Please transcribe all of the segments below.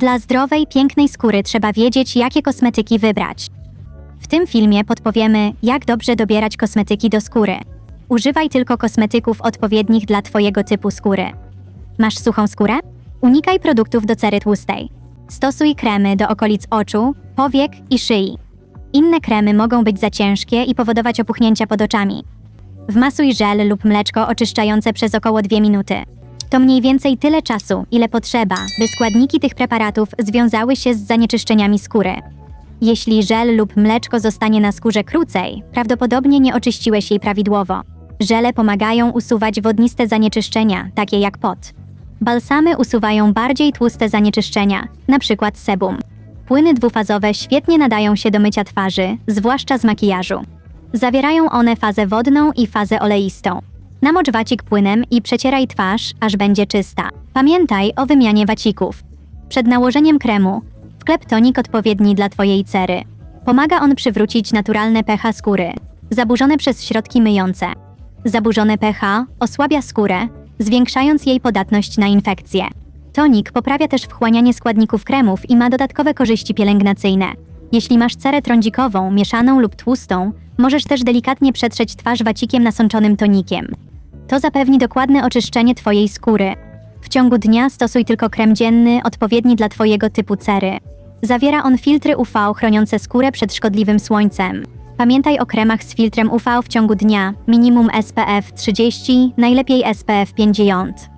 Dla zdrowej, pięknej skóry trzeba wiedzieć, jakie kosmetyki wybrać. W tym filmie podpowiemy, jak dobrze dobierać kosmetyki do skóry. Używaj tylko kosmetyków odpowiednich dla Twojego typu skóry. Masz suchą skórę? Unikaj produktów do cery tłustej. Stosuj kremy do okolic oczu, powiek i szyi. Inne kremy mogą być za ciężkie i powodować opuchnięcia pod oczami. Wmasuj żel lub mleczko oczyszczające przez około 2 minuty. To mniej więcej tyle czasu, ile potrzeba, by składniki tych preparatów związały się z zanieczyszczeniami skóry. Jeśli żel lub mleczko zostanie na skórze krócej, prawdopodobnie nie oczyściłeś jej prawidłowo. Żele pomagają usuwać wodniste zanieczyszczenia, takie jak pot. Balsamy usuwają bardziej tłuste zanieczyszczenia, np. sebum. Płyny dwufazowe świetnie nadają się do mycia twarzy, zwłaszcza z makijażu. Zawierają one fazę wodną i fazę oleistą. Namocz wacik płynem i przecieraj twarz, aż będzie czysta. Pamiętaj o wymianie wacików. Przed nałożeniem kremu wklep tonik odpowiedni dla Twojej cery. Pomaga on przywrócić naturalne pH skóry, zaburzone przez środki myjące. Zaburzone pH osłabia skórę, zwiększając jej podatność na infekcje. Tonik poprawia też wchłanianie składników kremów i ma dodatkowe korzyści pielęgnacyjne. Jeśli masz cerę trądzikową, mieszaną lub tłustą, możesz też delikatnie przetrzeć twarz wacikiem nasączonym tonikiem. To zapewni dokładne oczyszczenie Twojej skóry. W ciągu dnia stosuj tylko krem dzienny odpowiedni dla Twojego typu cery. Zawiera on filtry UV chroniące skórę przed szkodliwym słońcem. Pamiętaj o kremach z filtrem UV w ciągu dnia, minimum SPF 30, najlepiej SPF 50.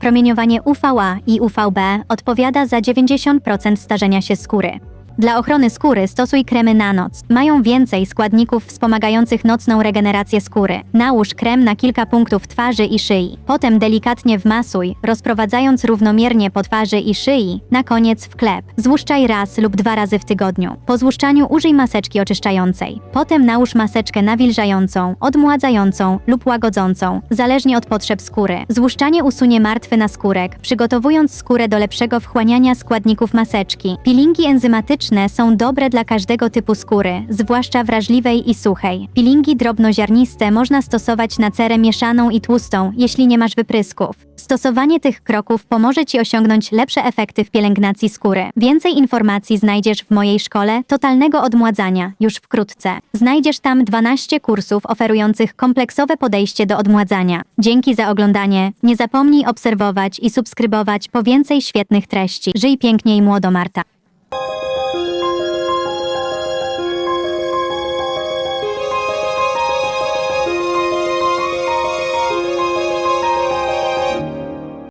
Promieniowanie UVA i UVB odpowiada za 90% starzenia się skóry. Dla ochrony skóry stosuj kremy na noc. Mają więcej składników wspomagających nocną regenerację skóry. Nałóż krem na kilka punktów twarzy i szyi. Potem delikatnie wmasuj, rozprowadzając równomiernie po twarzy i szyi. Na koniec wklep. Złuszczaj raz lub dwa razy w tygodniu. Po złuszczaniu użyj maseczki oczyszczającej. Potem nałóż maseczkę nawilżającą, odmładzającą lub łagodzącą, zależnie od potrzeb skóry. Złuszczanie usunie martwy naskórek, przygotowując skórę do lepszego wchłaniania składników maseczki. Peelingi enzymatyczne są dobre dla każdego typu skóry, zwłaszcza wrażliwej i suchej. Peelingi drobnoziarniste można stosować na cerę mieszaną i tłustą, jeśli nie masz wyprysków. Stosowanie tych kroków pomoże Ci osiągnąć lepsze efekty w pielęgnacji skóry. Więcej informacji znajdziesz w mojej szkole totalnego odmładzania już wkrótce. Znajdziesz tam 12 kursów oferujących kompleksowe podejście do odmładzania. Dzięki za oglądanie. Nie zapomnij obserwować i subskrybować po więcej świetnych treści. Żyj pięknie i młodo, Marta.